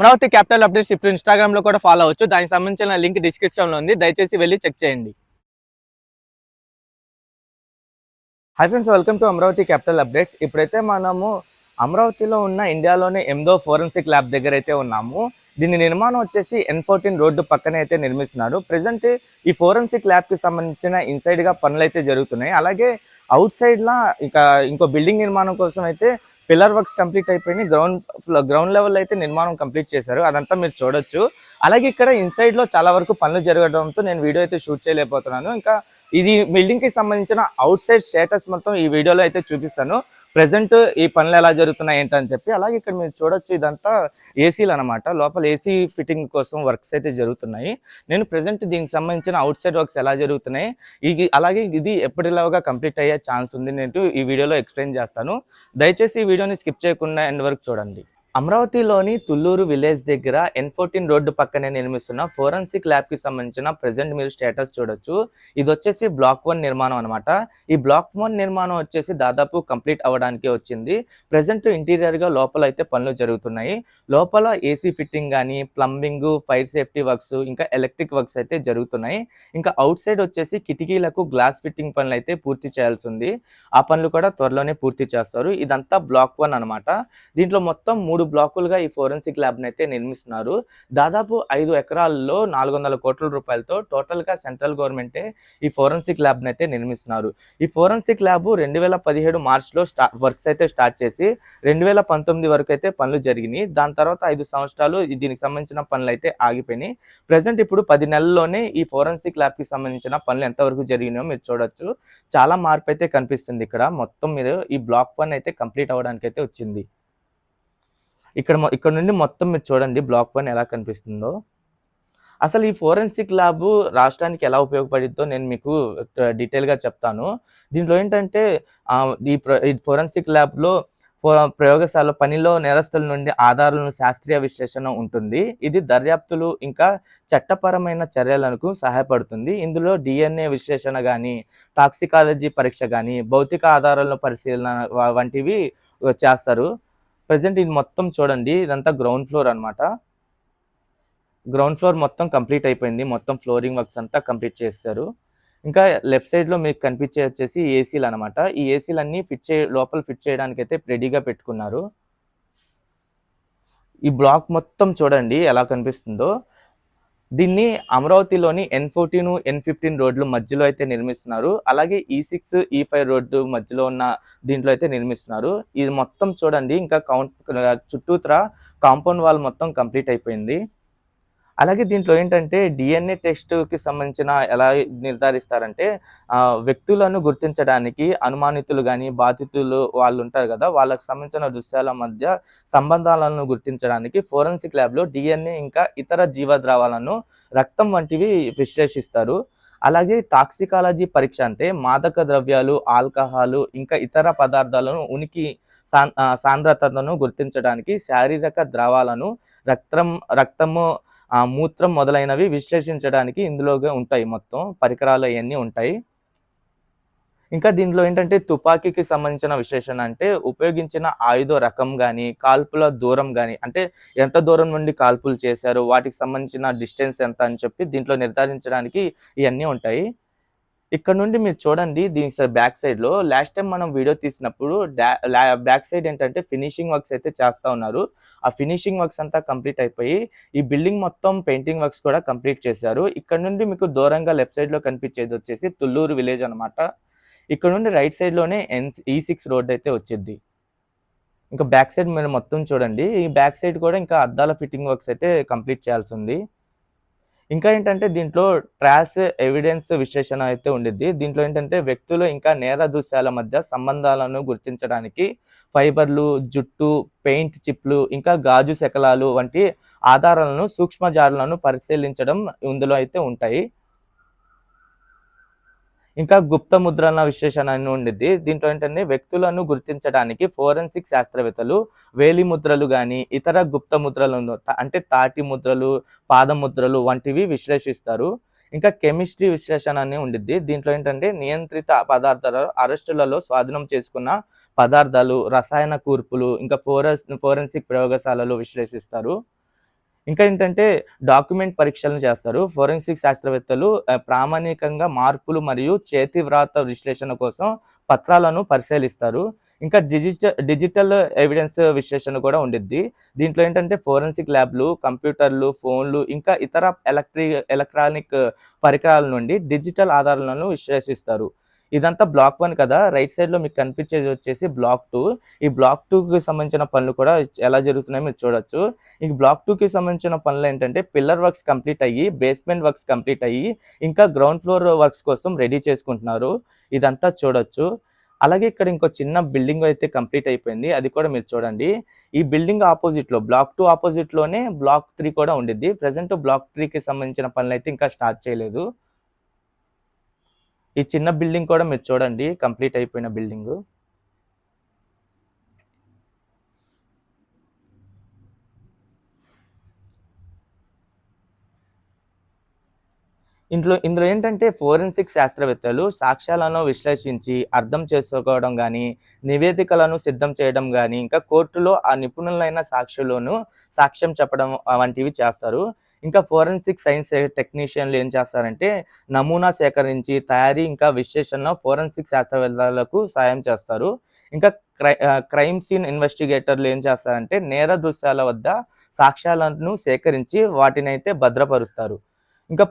Amaravati capital updates ఇప్పుడు ఇన్స్టాగ్రామ్లో కూడా ఫాలో అవ్వచ్చు. దానికి సంబంధించిన లింక్ డిస్క్రిప్షన్లో ఉంది. దయచేసి వెళ్ళి చెక్ చేయండి. Hi friends welcome to Amaravati capital updates. ఇప్పుడైతే మనము అమరావతిలో ఉన్న ఇండియాలోనే ఎనిమిదో ఫోరెన్సిక్ ల్యాబ్ దగ్గర అయితే ఉన్నాము. దీని నిర్మాణం వచ్చేసి ఎన్ ఫోర్టీన్ రోడ్డు పక్కనే అయితే నిర్మిస్తున్నారు. ప్రజెంట్ ఈ ఫోరెన్సిక్ ల్యాబ్కి సంబంధించిన ఇన్సైడ్గా పనులు అయితే జరుగుతున్నాయి. అలాగే అవుట్ సైడ్ లా ఇక ఇంకో బిల్డింగ్ నిర్మాణం కోసం అయితే పిల్లర్ వర్క్స్ కంప్లీట్ అయిపోయి గ్రౌండ్ గ్రౌండ్ లెవెల్ అయితే నిర్మాణం కంప్లీట్ చేశారు. అదంతా మీరు చూడొచ్చు. అలాగే ఇక్కడ ఇన్సైడ్లో చాలా వరకు పనులు జరగడంతో నేను వీడియో అయితే షూట్ చేయలేకపోతున్నాను. ఇంకా ఇది బిల్డింగ్కి సంబంధించిన అవుట్ సైడ్ స్టేటస్ మొత్తం ఈ వీడియోలో అయితే చూపిస్తాను. ప్రెసెంట్ ఈ పనులు ఎలా జరుగుతున్నాయి ఏంటని చెప్పి అలాగే ఇక్కడ మీరు చూడొచ్చు ఇదంతా ఏసీలు అనమాట లోపల ఏసీ ఫిట్టింగ్ కోసం వర్క్స్ అయితే జరుగుతున్నాయి. నేను ప్రెసెంట్ దీనికి సంబంధించిన అవుట్ సైడ్ వర్క్స్ ఎలా జరుగుతున్నాయి ఇది అలాగే ఇది ఎప్పటిలాగా కంప్లీట్ అయ్యే ఛాన్స్ ఉంది నేను ఈ వీడియోలో ఎక్స్ప్లెయిన్ చేస్తాను. దయచేసి ఈ వీడియోని స్కిప్ చేయకుండా ఎండ్ వరకు చూడండి. అమరావతిలోని తుల్లూరు విలేజ్ దగ్గర ఎన్ ఫోర్టీన్ రోడ్డు పక్కనే నిర్మిస్తున్న ఫోరెన్సిక్ ల్యాబ్కి సంబంధించిన ప్రెసెంట్ మీరు స్టేటస్ చూడొచ్చు. ఇది వచ్చేసి బ్లాక్ వన్ నిర్మాణం అనమాట ఈ బ్లాక్ వన్ నిర్మాణం వచ్చేసి దాదాపు కంప్లీట్ అవ్వడానికి వచ్చింది. ప్రెసెంట్ ఇంటీరియర్గా లోపల అయితే పనులు జరుగుతున్నాయి. లోపల ఏసీ ఫిట్టింగ్ కానీ ప్లంబింగ్ ఫైర్ సేఫ్టీ వర్క్స్ ఇంకా ఎలక్ట్రిక్ వర్క్స్ అయితే జరుగుతున్నాయి. ఇంకా అవుట్ సైడ్ వచ్చేసి కిటికీలకు గ్లాస్ ఫిట్టింగ్ పనులు అయితే పూర్తి చేయాల్సి ఉంది. ఆ పనులు కూడా త్వరలోనే పూర్తి చేస్తారు. ఇదంతా బ్లాక్ వన్ అనమాట దీంట్లో మొత్తం మూడు బ్లాకులుగా ఈ ఫోరెన్సిక్ ల్యాబ్ అయితే నిర్మిస్తున్నారు. దాదాపు ఐదు ఎకరాల్లో నాలుగు వందల కోట్ల రూపాయలతో టోటల్గా సెంట్రల్ గవర్నమెంటే ఈ ఫోరెన్సిక్ ల్యాబ్ని అయితే నిర్మిస్తున్నారు. ఈ ఫోరెన్సిక్ ల్యాబ్ రెండు వేల పదిహేడు మార్చ్లో స్టా వర్క్స్ అయితే స్టార్ట్ చేసి రెండు వేల పంతొమ్మిది వరకు అయితే పనులు జరిగినాయి. దాని తర్వాత ఐదు సంవత్సరాలు దీనికి సంబంధించిన పనులు అయితే ఆగిపోయినాయి. ప్రజెంట్ ఇప్పుడు పది నెలల్లోనే ఈ ఫోరెన్సిక్ ల్యాబ్కి సంబంధించిన పనులు ఎంతవరకు జరిగినాయో మీరు చూడొచ్చు. చాలా మార్పు అయితే కనిపిస్తుంది ఇక్కడ. మొత్తం మీరు ఈ బ్లాక్ వన్ అయితే కంప్లీట్ అవ్వడానికి అయితే వచ్చింది. ఇక్కడ ఇక్కడ నుండి మొత్తం మీరు చూడండి బ్లాక్ పైన ఎలా కనిపిస్తుందో. అసలు ఈ ఫోరెన్సిక్ ల్యాబ్ రాష్ట్రానికి ఎలా ఉపయోగపడిద్దో నేను మీకు డీటెయిల్గా చెప్తాను. దీంట్లో ఏంటంటే ఈ ప్ర- ఈ ఫోరెన్సిక్ ల్యాబ్లో ఫో- ప్రయోగశాల పనిలో నేరస్తుల నుండి ఆధారాలను శాస్త్రీయ విశ్లేషణ ఉంటుంది. ఇది దర్యాప్తులు ఇంకా చట్టపరమైన చర్యలకు సహాయపడుతుంది. ఇందులో డిఎన్ఏ విశ్లేషణ కానీ టాక్సికాలజీ పరీక్ష కానీ భౌతిక ఆధారాలను పరిశీలన వంటివి చేస్తారు. ప్రజెంట్ ఇది మొత్తం చూడండి ఇదంతా గ్రౌండ్ ఫ్లోర్ అనమాట గ్రౌండ్ ఫ్లోర్ మొత్తం కంప్లీట్ అయిపోయింది. మొత్తం ఫ్లోరింగ్ వర్క్స్ అంతా కంప్లీట్ చేస్తారు ఇంకా లెఫ్ట్ సైడ్లో మీకు కనిపించే వచ్చేసి ఏసీలు అనమాట ఈ ఏసీలు అన్నీ ఫిట్ చే లోపల ఫిట్ చేయడానికి అయితే రెడీగా పెట్టుకున్నారు. ఈ బ్లాక్ మొత్తం చూడండి ఎలా కనిపిస్తుందో. దీన్ని అమరావతిలోని ఎన్ ఫోర్టీన్ ఎన్ ఫిఫ్టీన్ రోడ్లు మధ్యలో అయితే నిర్మిస్తున్నారు. అలాగే ఈ సిక్స్ ఈ ఫైవ్ రోడ్డు మధ్యలో ఉన్న దీంట్లో అయితే నిర్మిస్తున్నారు. ఇది మొత్తం చూడండి ఇంకా కౌంట్ చుట్టూతర కాంపౌండ్ వాల్ మొత్తం కంప్లీట్ అయిపోయింది. అలాగే దీంట్లో ఏంటంటే డిఎన్ఏ టెస్ట్కి సంబంధించిన ఎలా నిర్ధారిస్తారంటే వ్యక్తులను గుర్తించడానికి అనుమానితులు కానీ బాధితులు వాళ్ళు ఉంటారు కదా వాళ్ళకి సంబంధించిన దృశ్యాల మధ్య సంబంధాలను గుర్తించడానికి ఫోరెన్సిక్ ల్యాబ్లో డిఎన్ఏ ఇంకా ఇతర జీవద్రావాలను రక్తం వంటివి విశ్లేషిస్తారు. అలాగే టాక్సికాలజీ పరీక్ష అంటే మాదక ద్రవ్యాలు ఆల్కహాలు ఇంకా ఇతర పదార్థాలను ఉనికి సాంద్రతను గుర్తించడానికి శారీరక ద్రవాలను రక్తం రక్తము ఆ, మూత్రం మొదలైనవి విశ్లేషించడానికి ఇందులోగా ఉంటాయి మొత్తం పరికరాలు అవన్నీ ఉంటాయి. ఇంకా దీంట్లో ఏంటంటే తుపాకీకి సంబంధించిన విశేషణ అంటే ఉపయోగించిన ఆయుధ రకం కానీ కాల్పుల దూరం కానీ అంటే ఎంత దూరం నుండి కాల్పులు చేశారు వాటికి సంబంధించిన డిస్టెన్స్ ఎంత అని చెప్పి దీంట్లో నిర్ధారించడానికి ఇవన్నీ ఉంటాయి. ఇక్కడ నుండి మీరు చూడండి దీని బ్యాక్ సైడ్లో లాస్ట్ టైం మనం వీడియో తీసినప్పుడు బ్యాక్ సైడ్ ఏంటంటే ఫినిషింగ్ వర్క్స్ అయితే చేస్తా ఉన్నారు. ఆ ఫినిషింగ్ వర్క్స్ అంతా కంప్లీట్ అయిపోయి ఈ బిల్డింగ్ మొత్తం పెయింటింగ్ వర్క్స్ కూడా కంప్లీట్ చేశారు. ఇక్కడ నుండి మీకు దూరంగా లెఫ్ట్ సైడ్లో కనిపించేది వచ్చేసి తుల్లూరు విలేజ్ అనమాట ఇక్కడ నుండి right సైడ్లోనే N e E six road అయితే వచ్చింది. ఇంకా బ్యాక్ సైడ్ మీరు మొత్తం చూడండి ఈ బ్యాక్ సైడ్ కూడా ఇంకా అద్దాల ఫిట్టింగ్ వర్క్స్ అయితే కంప్లీట్ చేయాల్సి ఉంది. ఇంకా ఏంటంటే దీంట్లో ట్రాస్ ఎవిడెన్స్ విశ్లేషణ అయితే ఉండిద్ది. దీంట్లో ఏంటంటే వ్యక్తులు ఇంకా నేర దృశ్యాల మధ్య సంబంధాలను గుర్తించడానికి ఫైబర్లు జుట్టు పెయింట్ చిప్లు ఇంకా గాజు శకలాలు వంటి ఆధారాలను సూక్ష్మజాలను పరిశీలించడం ఇందులో అయితే ఉంటాయి. ఇంకా గుప్త ముద్రణ విశ్లేషణ అని ఉండిద్ది. దీంట్లో ఏంటంటే వ్యక్తులను గుర్తించడానికి ఫోరెన్సిక్ శాస్త్రవేత్తలు వేలి ముద్రలు కానీ ఇతర గుప్త ముద్రలను త- అంటే తాటి ముద్రలు పాద ముద్రలు వంటివి విశ్లేషిస్తారు. ఇంకా కెమిస్ట్రీ విశ్లేషణ అని ఉండిద్ది. దీంట్లో ఏంటంటే నియంత్రిత పదార్థాలు అరెస్టులలో స్వాధీనం చేసుకున్న పదార్థాలు రసాయన కూర్పులు ఇంకా ఫోరెన్స్ ఫోరెన్సిక్ ప్రయోగశాలలో విశ్లేషిస్తారు. ఇంకా ఏంటంటే డాక్యుమెంట్ పరీక్షలను చేస్తారు. ఫోరెన్సిక్ శాస్త్రవేత్తలు ప్రామాణికంగా మార్పులు మరియు చేతి వ్రాత విశ్లేషణ కోసం పత్రాలను పరిశీలిస్తారు. ఇంకా డిజిటల్ డిజిటల్ ఎవిడెన్స్ విశ్లేషణ కూడా ఉండిద్ది. దీంట్లో ఏంటంటే ఫోరెన్సిక్ ల్యాబ్లు కంప్యూటర్లు ఫోన్లు ఇంకా ఇతర ఎలక్ట్రిక్ ఎలక్ట్రానిక్ పరికరాల నుండి డిజిటల్ ఆధారాలను విశ్లేషిస్తారు. ఇదంతా బ్లాక్ వన్ కదా. రైట్ సైడ్లో మీకు కనిపించేది వచ్చేసి బ్లాక్ టూ ఈ బ్లాక్ టూ కి సంబంధించిన పనులు కూడా ఎలా జరుగుతున్నాయో మీరు చూడొచ్చు. ఈ బ్లాక్ టూ కి సంబంధించిన పనులు ఏంటంటే పిల్లర్ వర్క్స్ కంప్లీట్ అయ్యి బేస్మెంట్ వర్క్స్ కంప్లీట్ అయ్యి ఇంకా గ్రౌండ్ ఫ్లోర్ వర్క్స్ కోసం రెడీ చేసుకుంటున్నారు. ఇదంతా చూడొచ్చు. అలాగే ఇక్కడ ఇంకో చిన్న బిల్డింగ్ అయితే కంప్లీట్ అయిపోయింది. అది కూడా మీరు చూడండి. ఈ బిల్డింగ్ ఆపోజిట్లో బ్లాక్ టూ ఆపోజిట్లోనే బ్లాక్ త్రీ కూడా ఉండిద్ది. ప్రజెంట్ బ్లాక్ త్రీకి సంబంధించిన పనులు అయితే ఇంకా స్టార్ట్ చేయలేదు. ఈ చిన్న బిల్డింగ్ కూడా మీరు చూడండి కంప్లీట్ అయిపోయిన బిల్డింగ్. ఇంట్లో ఇందులో ఏంటంటే ఫోరెన్సిక్ శాస్త్రవేత్తలు సాక్ష్యాలను విశ్లేషించి అర్థం చేసుకోవడం కానీ నివేదికలను సిద్ధం చేయడం కానీ ఇంకా కోర్టులో ఆ నిపుణులైన సాక్షులను సాక్ష్యం చెప్పడం వంటివి చేస్తారు. ఇంకా ఫోరెన్సిక్ సైన్స్ టెక్నీషియన్లు ఏం చేస్తారంటే నమూనా సేకరించి తయారీ ఇంకా విశ్లేషణలో ఫోరెన్సిక్ శాస్త్రవేత్తలకు సాయం చేస్తారు. ఇంకా క్రై క్రైమ్ సీన్ ఇన్వెస్టిగేటర్లు ఏం చేస్తారంటే నేర దృశ్యాల వద్ద సాక్ష్యాలను సేకరించి వాటినైతే భద్రపరుస్తారు. ఇంకా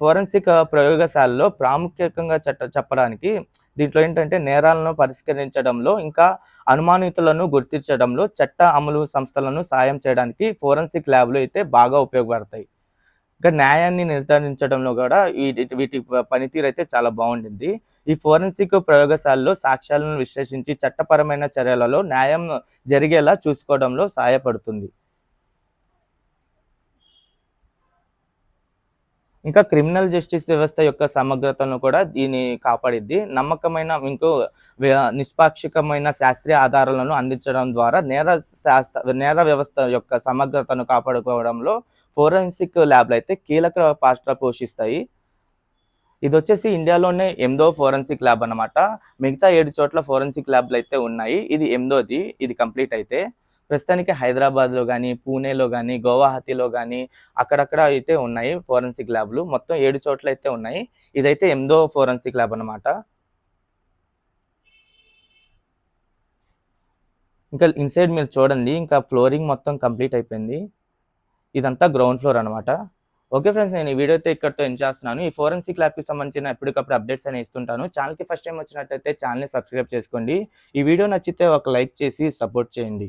ఫోరెన్సిక్ ప్రయోగశాలలో ప్రాముఖ్యంగా చట్ట చెప్పడానికి దీంట్లో ఏంటంటే నేరాలను పరిష్కరించడంలో ఇంకా అనుమానితులను గుర్తించడంలో చట్ట అమలు సంస్థలను సాయం చేయడానికి ఫోరెన్సిక్ ల్యాబ్లు అయితే బాగా ఉపయోగపడతాయి. ఇంకా న్యాయాన్ని నిర్ధారించడంలో కూడా ఈ వీటి పనితీరు అయితే చాలా బాగుండింది. ఈ ఫోరెన్సిక్ ప్రయోగశాలలో సాక్ష్యాలను విశ్లేషించి చట్టపరమైన చర్యలలో న్యాయం జరిగేలా చూసుకోవడంలో సహాయపడుతుంది. ఇంకా క్రిమినల్ జస్టిస్ వ్యవస్థ యొక్క సమగ్రతను కూడా దీన్ని కాపాడిద్ది. నమ్మకమైన ఇంకో నిష్పాక్షికమైన శాస్త్రీయ ఆధారాలను అందించడం ద్వారా నేర శాస్త్ర నేర వ్యవస్థ యొక్క సమగ్రతను కాపాడుకోవడంలో ఫోరెన్సిక్ ల్యాబ్లు అయితే కీలక పాత్ర పోషిస్తాయి. ఇది వచ్చేసి ఇండియాలోనే ఎనిమిదో ఫోరెన్సిక్ ల్యాబ్ అన్నమాట. మిగతా ఏడు చోట్ల ఫోరెన్సిక్ ల్యాబ్లు అయితే ఉన్నాయి. ఇది ఎనిమిదోది. ఇది కంప్లీట్ అయితే. ప్రస్తుతానికి హైదరాబాద్లో కానీ పూణేలో కానీ గౌవాహతిలో కానీ అక్కడక్కడ అయితే ఉన్నాయి ఫోరెన్సిక్ ల్యాబ్లు. మొత్తం ఏడు చోట్ల అయితే ఉన్నాయి. ఇదైతే ఎనిమిదో ఫోరెన్సిక్ ల్యాబ్ అనమాట ఇంకా ఇన్సైడ్ మీరు చూడండి ఇంకా ఫ్లోరింగ్ మొత్తం కంప్లీట్ అయిపోయింది. ఇదంతా గ్రౌండ్ ఫ్లోర్ అనమాట ఓకే ఫ్రెండ్స్ నేను ఈ వీడియో అయితే ఇక్కడతో ఎండ్ చేస్తున్నాను. ఈ ఫోరెన్సిక్ ల్యాబ్కి సంబంధించిన ఎప్పటికప్పుడు అప్డేట్స్ అనే ఇస్తుంటాను. ఛానల్కి ఫస్ట్ టైం వచ్చినట్టయితే ఛానల్ని సబ్స్క్రైబ్ చేసుకోండి. ఈ వీడియో నచ్చితే ఒక లైక్ చేసి సపోర్ట్ చేయండి.